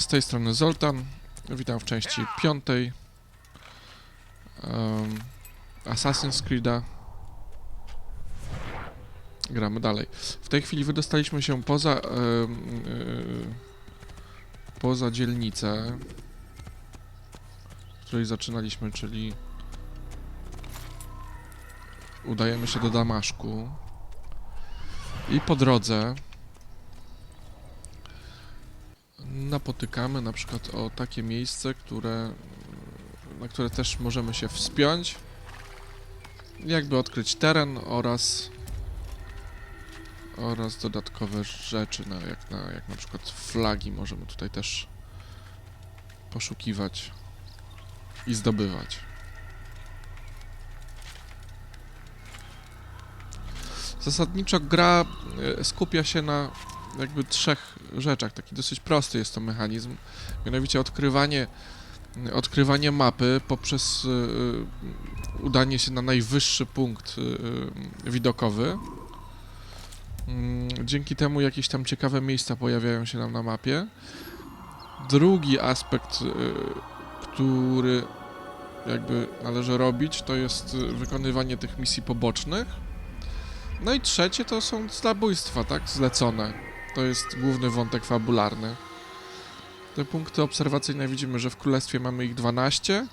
Z tej strony Zoltan. Witam w części piątej um, Assassin's Creed'a. Gramy dalej. W tej chwili wydostaliśmy się poza e, poza dzielnicę, w której zaczynaliśmy, czyli udajemy się do Damaszku i po drodze napotykamy na przykład o takie miejsce, które, na które też możemy się wspiąć, jakby odkryć teren oraz oraz dodatkowe rzeczy, na, jak, na, jak na przykład flagi możemy tutaj też poszukiwać i zdobywać. Zasadniczo gra e, skupia się na jakby trzech rzeczach. Taki dosyć prosty jest to mechanizm. Mianowicie odkrywanie, odkrywanie mapy poprzez y, y, udanie się na najwyższy punkt y, widokowy. Mm, Dzięki temu jakieś tam ciekawe miejsca pojawiają się nam na mapie. Drugi aspekt, który jakby należy robić, to jest wykonywanie tych misji pobocznych. No i trzecie to są zabójstwa, tak? Zlecone. To jest główny wątek fabularny. Te punkty obserwacyjne widzimy, że w królestwie mamy ich 12.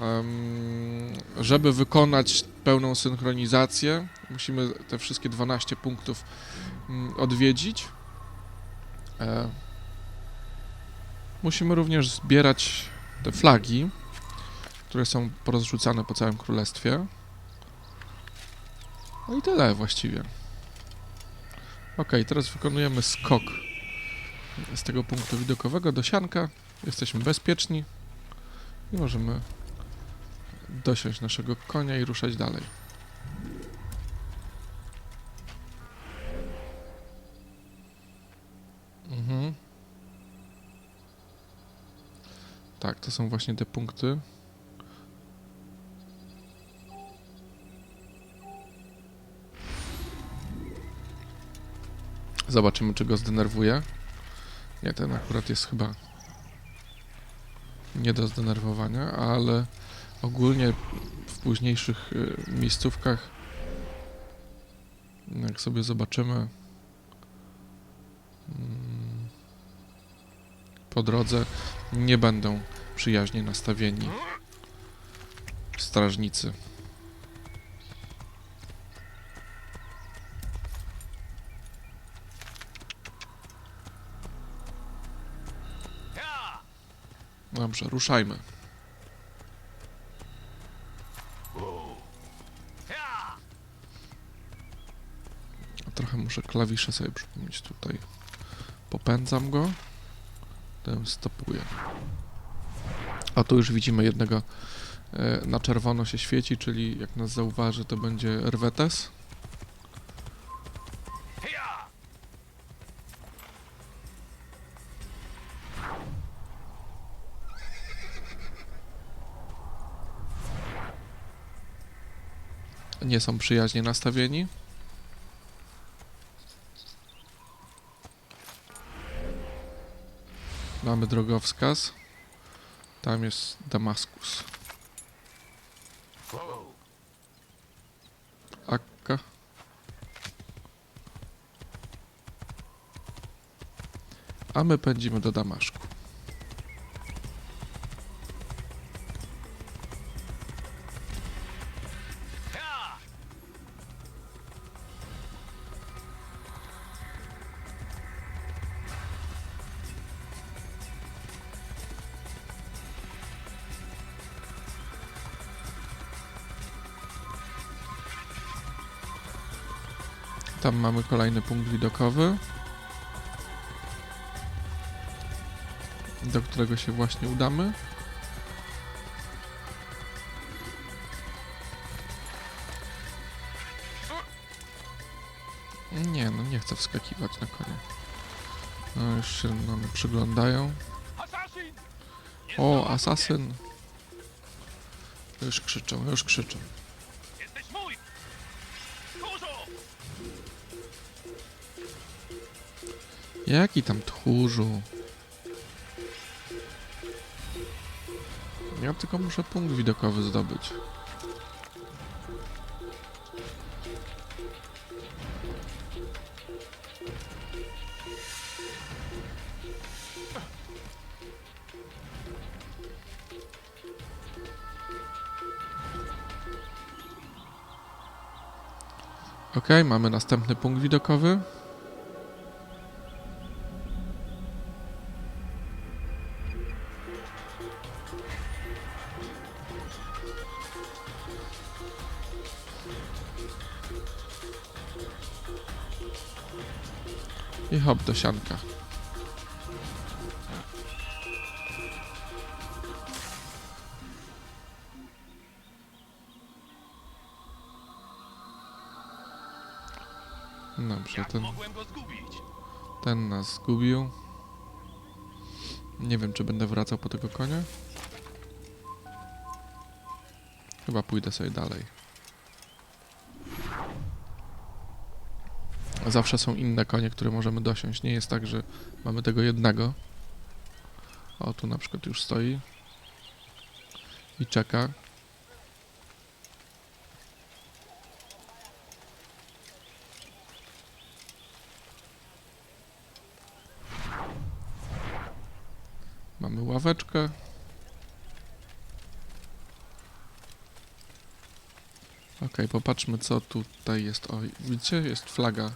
Em, żeby wykonać pełną synchronizację, musimy te wszystkie 12 punktów mm, odwiedzić. E, musimy również zbierać te flagi, które są porozrzucane po całym królestwie. No i tyle właściwie. Ok, teraz wykonujemy skok z tego punktu widokowego do sianka. Jesteśmy bezpieczni i możemy dosiąść naszego konia i ruszać dalej. Mhm. Tak, to są właśnie te punkty. Zobaczymy, czy go zdenerwuje. Nie, ten akurat jest chyba nie do zdenerwowania, ale ogólnie w późniejszych y, miejscówkach, jak sobie zobaczymy mm, po drodze, nie będą przyjaźnie nastawieni strażnicy. Dobrze, ruszajmy. Trochę muszę klawisze sobie przypomnieć tutaj. Popędzam go. Potem stopuję. A tu już widzimy jednego e, na czerwono się świeci, czyli jak nas zauważy, to będzie Rwetes. Nie są przyjaźnie nastawieni. Mamy drogowskaz. Tam jest Damaskus. Akka. A my pędzimy do Damaszku. Tam mamy kolejny punkt widokowy, do którego się właśnie udamy. Nie, no nie chcę wskakiwać na konia. No już się nam przyglądają. O, asasyn! Już krzyczą, już krzyczą. Jaki tam tchórzu? Ja tylko muszę punkt widokowy zdobyć. Ok, mamy następny punkt widokowy. I hop do sianka. Dobrze, ten, ten nas zgubił. Nie wiem, czy będę wracał po tego konia. Chyba pójdę sobie dalej. Zawsze są inne konie, które możemy dosiąść. Nie jest tak, że mamy tego jednego. O, tu na przykład już stoi. I czeka. Mamy ławeczkę. Ok, popatrzmy co tutaj jest. O, widzicie? Jest flaga.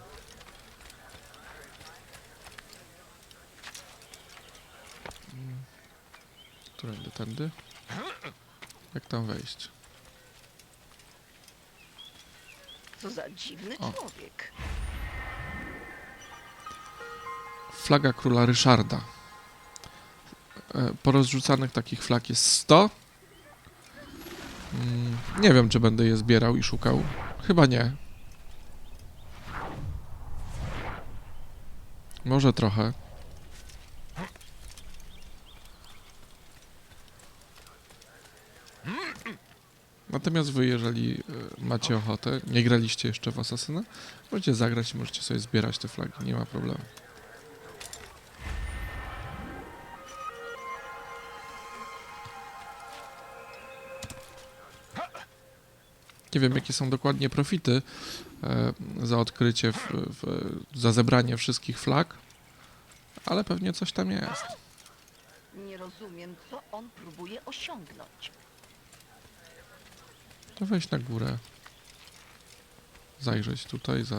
Którędy, tędy? Jak tam wejść? Co za dziwny O. człowiek. Flaga króla Ryszarda. E, Porozrzucanych takich flag jest 100. Nie wiem, czy będę je zbierał i szukał. Chyba nie. Może trochę. Natomiast wy, jeżeli e, macie ochotę, nie graliście jeszcze w Asasyna, możecie zagrać i możecie sobie zbierać te flagi, nie ma problemu. Nie wiem, jakie są dokładnie profity e, za odkrycie, w, w, za zebranie wszystkich flag, ale pewnie coś tam jest. Nie rozumiem, co on próbuje osiągnąć. To wejść na górę. Zajrzeć tutaj za...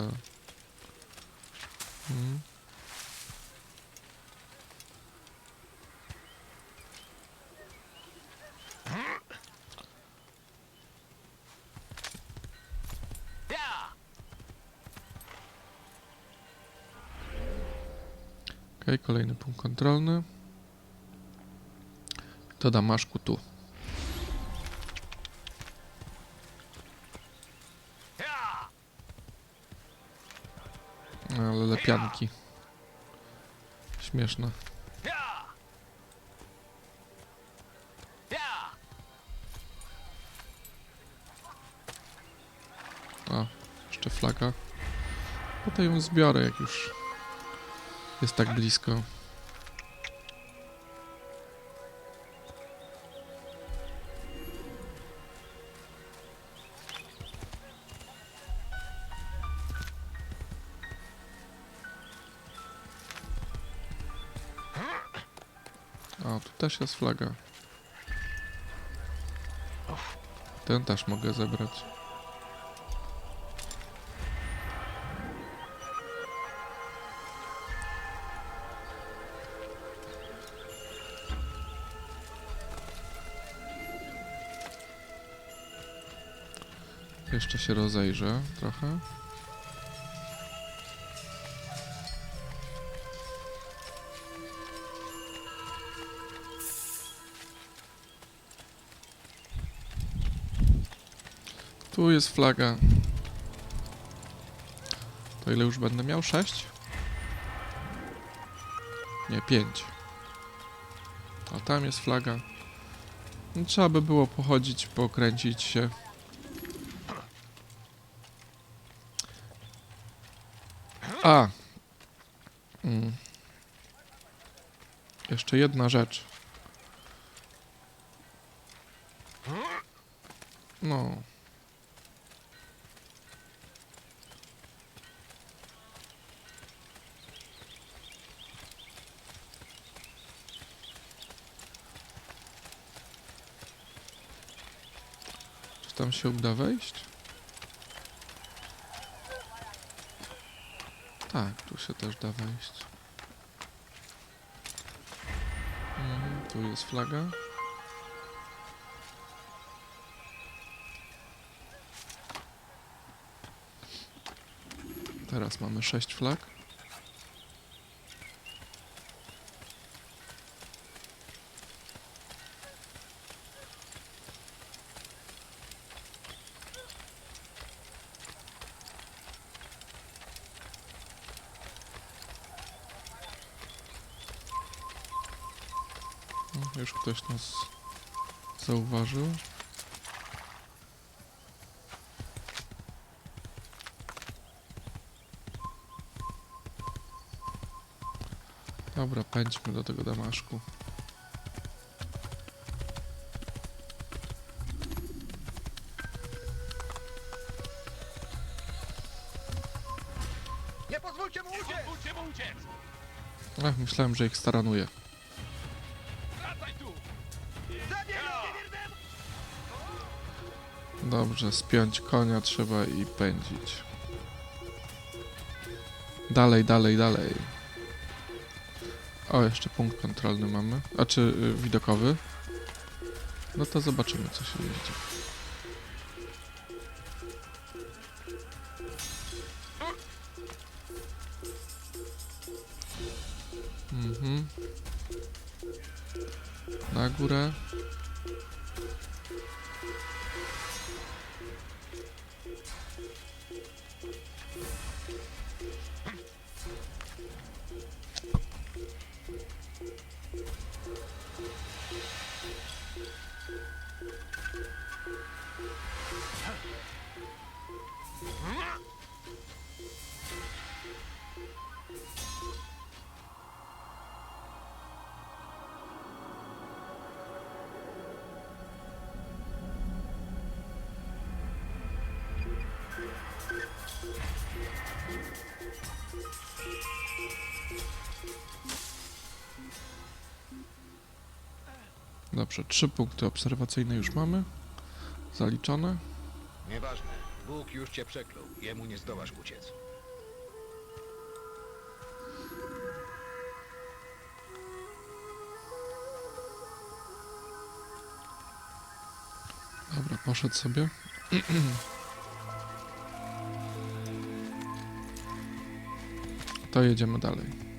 Mm. Ja! Okej, kolejny punkt kontrolny. To Damaszku tu. Ale lepianki. Śmieszne. O, jeszcze flaga. Potem ją zbiorę, jak już jest tak blisko. O, tu też jest flaga. Ten też mogę zebrać. Jeszcze się rozejrzę trochę. Tu jest flaga. To ile już będę miał? 6? Nie, 5. A tam jest flaga. Trzeba by było pochodzić, pokręcić się. A. Mm. Jeszcze jedna rzecz. No. Czy tam się uda wejść? Tak, tu się też da wejść. Mhm, tu jest flaga. Teraz mamy sześć flag. O, już ktoś nas zauważył. Dobra, pędźmy do tego Damaszku. Nie pozwólcie mu uciec! Nie pozwólcie mu uciec! Ach, myślałem, że ich staranuje. Wracaj tu! Zabierz Dobrze, spiąć konia trzeba i pędzić. Dalej, dalej, dalej. O, jeszcze punkt kontrolny mamy. A czy y, widokowy? No to zobaczymy, co się jeździ. Dobrze, trzy punkty obserwacyjne już mamy. Zaliczone. Nieważne. Bóg już cię przeklął. Jemu nie zdołasz uciec. Dobra, poszedł sobie. To jedziemy dalej.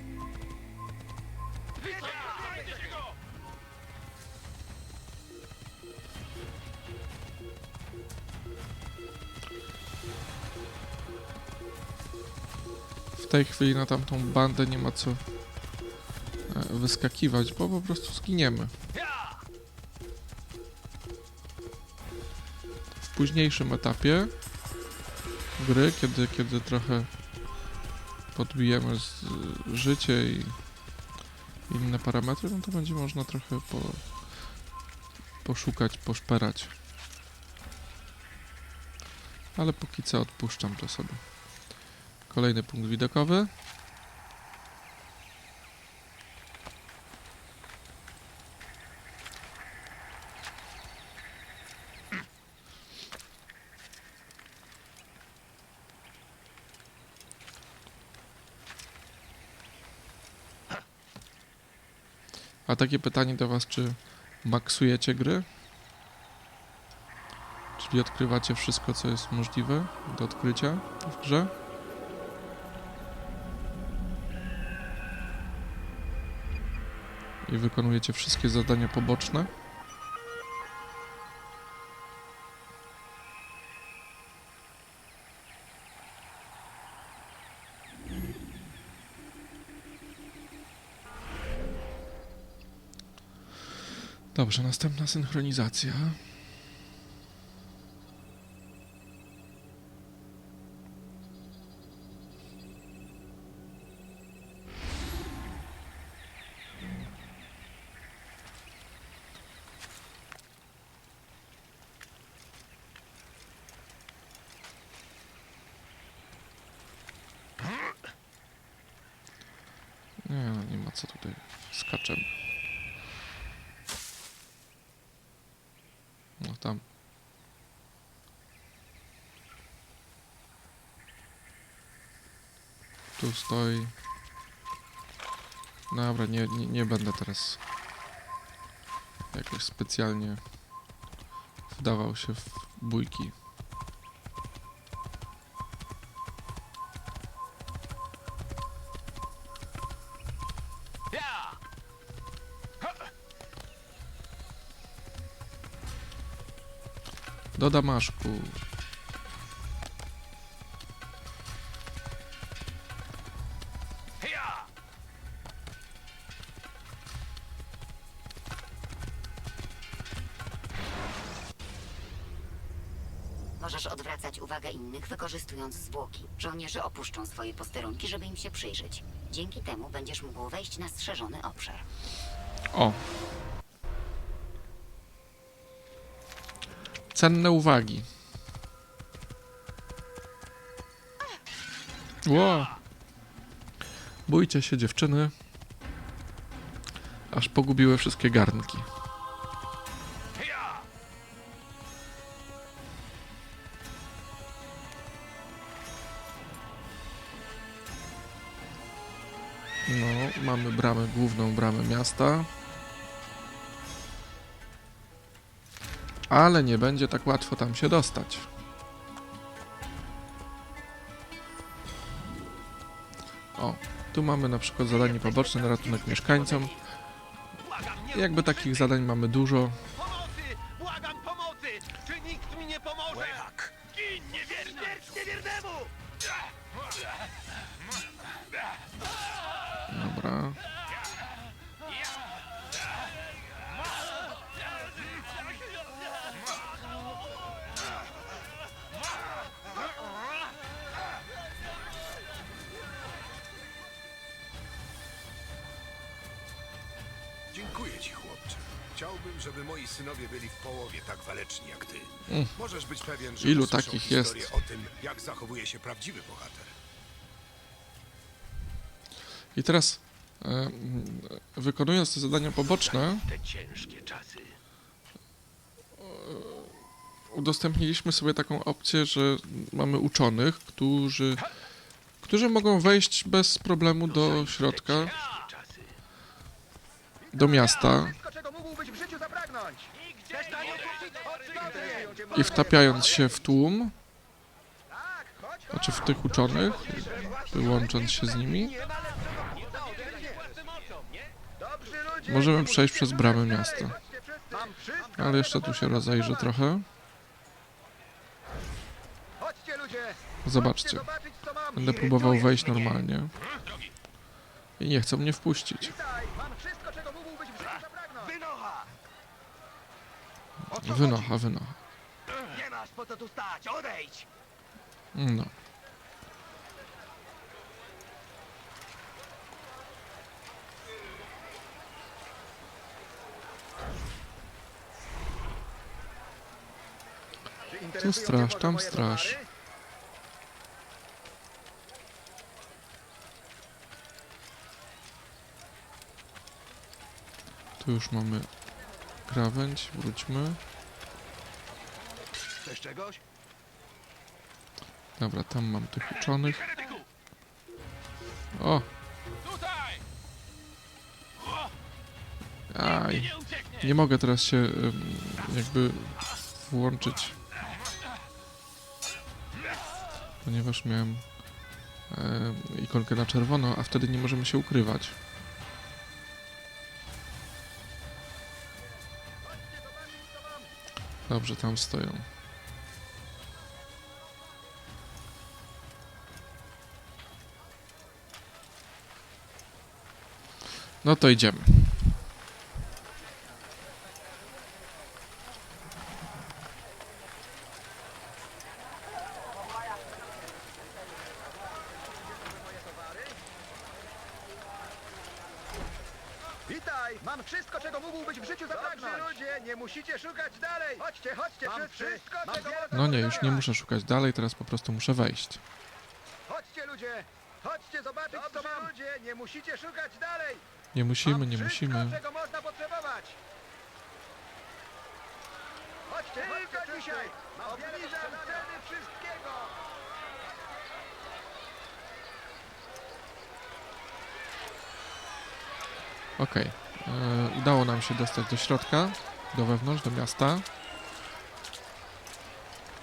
Tej chwili na tamtą bandę nie ma co e, wyskakiwać, bo po prostu zginiemy. W późniejszym etapie gry, kiedy, kiedy trochę podbijemy życie i inne parametry, no to będzie można trochę po, poszukać, poszperać. Ale póki co odpuszczam to sobie. Kolejny punkt widokowy. A takie pytanie do Was, czy maksujecie gry? Czyli odkrywacie wszystko, co jest możliwe do odkrycia w grze? I wykonujecie wszystkie zadania poboczne? Dobrze, następna synchronizacja. co tutaj skaczemy. No tam. Tu stoi. Dobra, nie, nie, nie będę teraz jakoś specjalnie wdawał się w bójki. Do Damaszku. Wykorzystując zwłoki. Żołnierze opuszczą swoje posterunki, żeby im się przyjrzeć. Dzięki temu będziesz mógł wejść na strzeżony obszar. O! Cenne uwagi. Ło! Bójcie się dziewczyny. Aż pogubiły wszystkie garnki. Mamy bramę, główną bramę miasta. Ale nie będzie tak łatwo tam się dostać. O, tu mamy na przykład zadanie poboczne na ratunek mieszkańcom. Jakby takich zadań mamy dużo. Chciałbym, żeby moi synowie byli w połowie tak waleczni jak ty. Mm. Możesz być pewien, że Ilu takich historię jest? o tym, jak zachowuje się prawdziwy bohater. I teraz, e, wykonując te zadania poboczne, Te ciężkie czasy. udostępniliśmy sobie taką opcję, że mamy uczonych, którzy, którzy mogą wejść bez problemu do środka, do miasta Wszystko, czego mógłbyś w życiu zapragnąć. Chcesz na nią kupić? Chodź, i wtapiając się w tłum, znaczy w tych uczonych, łącząc się z nimi, możemy przejść przez bramę miasta. Ale jeszcze tu się rozejrzę trochę. Zobaczcie, będę próbował wejść normalnie i nie chcą mnie wpuścić. Witaj, mam masz po co tu stać! Odejdź! No. Tu straż, tam straż. Tu już mamy krawędź, wróćmy. Chcesz czegoś? Dobra, tam mam tych uczonych. O, Tutaj! aj. Nie mogę teraz się jakby włączyć. Ponieważ miałem em, ikonkę na czerwono, a wtedy nie możemy się ukrywać. Dobrze, tam stoją. No to idziemy. Witaj, mam wszystko, czego mógłbyś w życiu zapragnąć. Ludzie, nie musicie szukać dalej. Chodźcie, chodźcie mam wszyscy. Wszystko, czego No nie, już nie muszę szukać dalej, teraz po prostu muszę wejść. Chodźcie ludzie, chodźcie zobaczyć, co mam. ludzie, nie musicie szukać dalej. Nie musimy, nie wszystko, musimy. czego można potrzebować. Chodźcie, tylko dzisiaj. Obniżam ceny wszystkiego. Okej. E, Udało nam się dostać do środka, do wewnątrz, do miasta.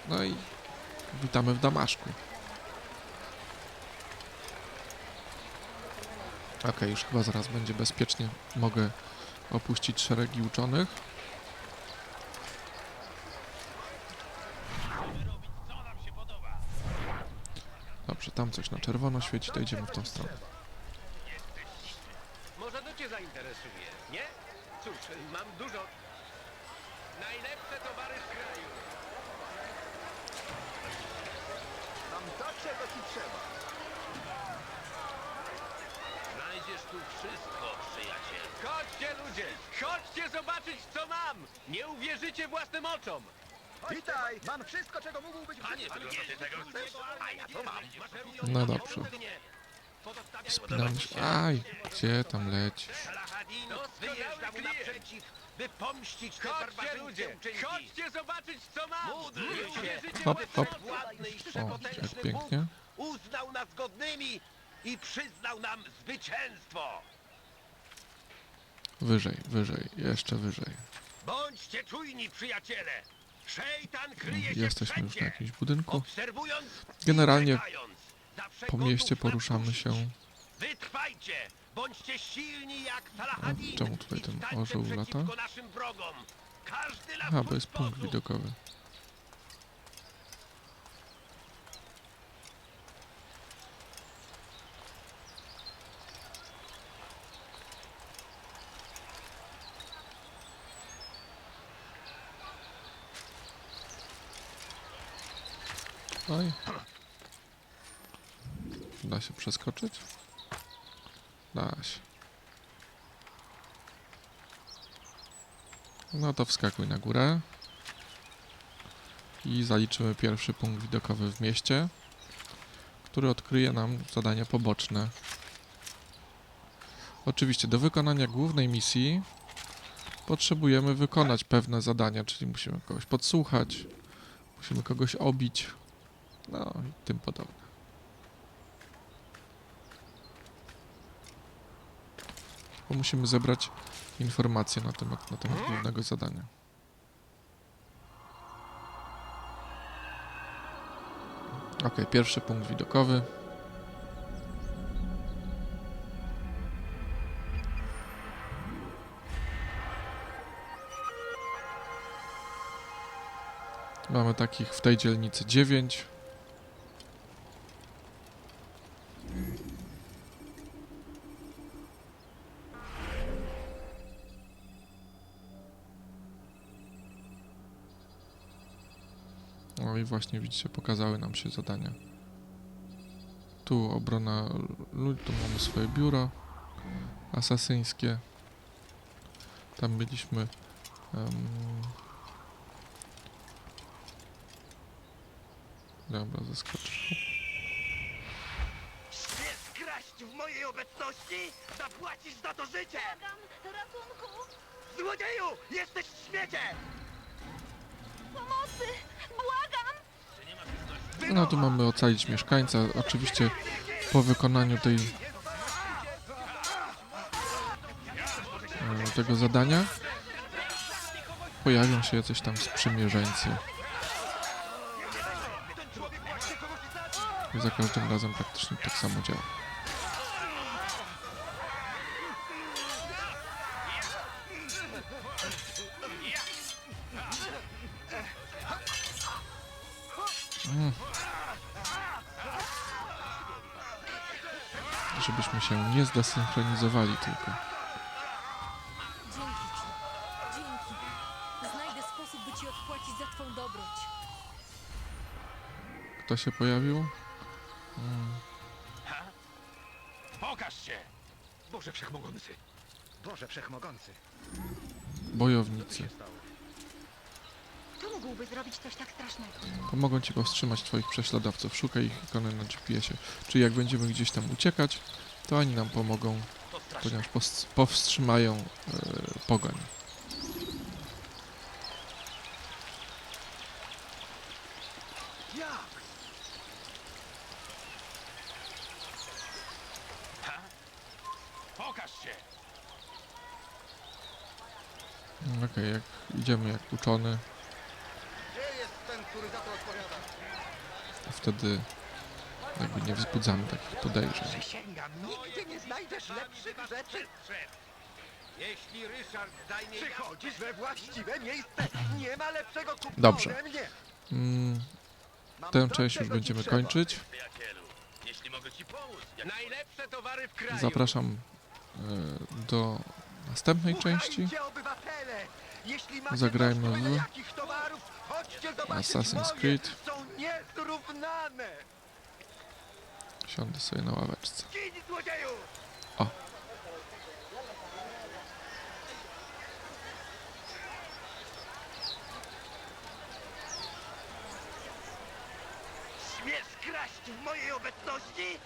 No i witamy w Damaszku. Okej, już chyba zaraz będzie bezpiecznie. Mogę opuścić szeregi uczonych. Dobrze, tam coś na czerwono świeci, to idziemy w tą stronę. Może to cię zainteresuje, nie? Cóż, mam dużo... Najlepsze towary z kraju. Mam to, czego ci trzeba. Znajdziesz tu wszystko, przyjaciel. Chodźcie, ludzie! Chodźcie zobaczyć, co mam! Nie uwierzycie własnym oczom! Witaj, mam wszystko, czego mógłbyś w Panie, tylko ty tego chcesz? A ja to mam. No dobrze. Spinamy się. Aj, gdzie tam lecisz? Wyjeżdża mu naprzeciw, by pomścić te Chodźcie, ludzie! Chodźcie zobaczyć, co mam! Nie uwierzycie, Hop, że hop. i O, wszechpotężny jak pięknie. Bóg uznał nas godnymi i przyznał nam zwycięstwo! Wyżej, wyżej, jeszcze wyżej. Bądźcie czujni, przyjaciele! Szejtan kryje się Jesteśmy już na jakimś budynku. Obserwując i Generalnie czekając, zawsze Po gotów mieście poruszamy się. Wytrwajcie! Bądźcie silni jak Salahadin czemu tutaj i ten stańcie orzeł przeciwko lata? naszym wrogom! Każdy Aha, bo jest punkt widokowy. Oj. Da się przeskoczyć? Da się. No to wskakuj na górę. I zaliczymy pierwszy punkt widokowy w mieście, który odkryje nam zadania poboczne. Oczywiście do wykonania głównej misji potrzebujemy wykonać pewne zadania, czyli musimy kogoś podsłuchać, musimy kogoś obić, no i tym podobne. Bo musimy zebrać informacje na temat, na temat głównego zadania. Ok, pierwszy punkt widokowy. Mamy takich w tej dzielnicy 9. właśnie widzicie, pokazały nam się zadania. Tu obrona ludzi, tu mamy swoje biuro asasyńskie. Tam mieliśmy em, Dobra, zaskoczę. Chcesz kraść w mojej obecności? Zapłacisz za to życie! Ratunku! Złodzieju! Jesteś śmieciem! Pomocy! Błagam! No tu mamy ocalić mieszkańca. Oczywiście po wykonaniu tej e, tego zadania pojawią się jacyś tam sprzymierzeńcy. I za każdym razem praktycznie tak samo działa. Się nie zdesynchronizowali tylko. Dzięki ci. Dzięki. Znajdę sposób, by ci odpłacić za twą dobroć. Kto się pojawił? Mm. Pokaż się! Boże Wszechmogący. Boże Wszechmogący. Bojownicy. Kto mógłby zrobić coś tak strasznego? Pomogą ci powstrzymać twoich prześladowców. Szukaj ich ikony na GPS-ie. Czyli jak będziemy gdzieś tam uciekać, to oni nam pomogą ponieważ powstrzymają e, pogoń. Się! Okej, jak idziemy jak uczony, wtedy jakby nie wzbudzamy takich podejrzeń. Przysięgam, nigdzie nie znajdziesz lepszych rzeczy. Jeśli Ryszard zajmie Przychodzisz we właściwe miejsce. Nie ma lepszego kupca Dobrze. ode mnie. Mm, tę część już będziemy kończyć. przyjacielu. Jeśli mogę ci pomóc. Najlepsze towary w kraju. Zapraszam e, do następnej części. Słuchajcie, obywatele! Jeśli macie Zagrajmy dość byle w jakich towarów, chodźcie zobaczyć Assassin's moje. Creed. Są niezrównane! Siądę sobie na ławeczce. O. Śmiesz kraść w mojej obecności?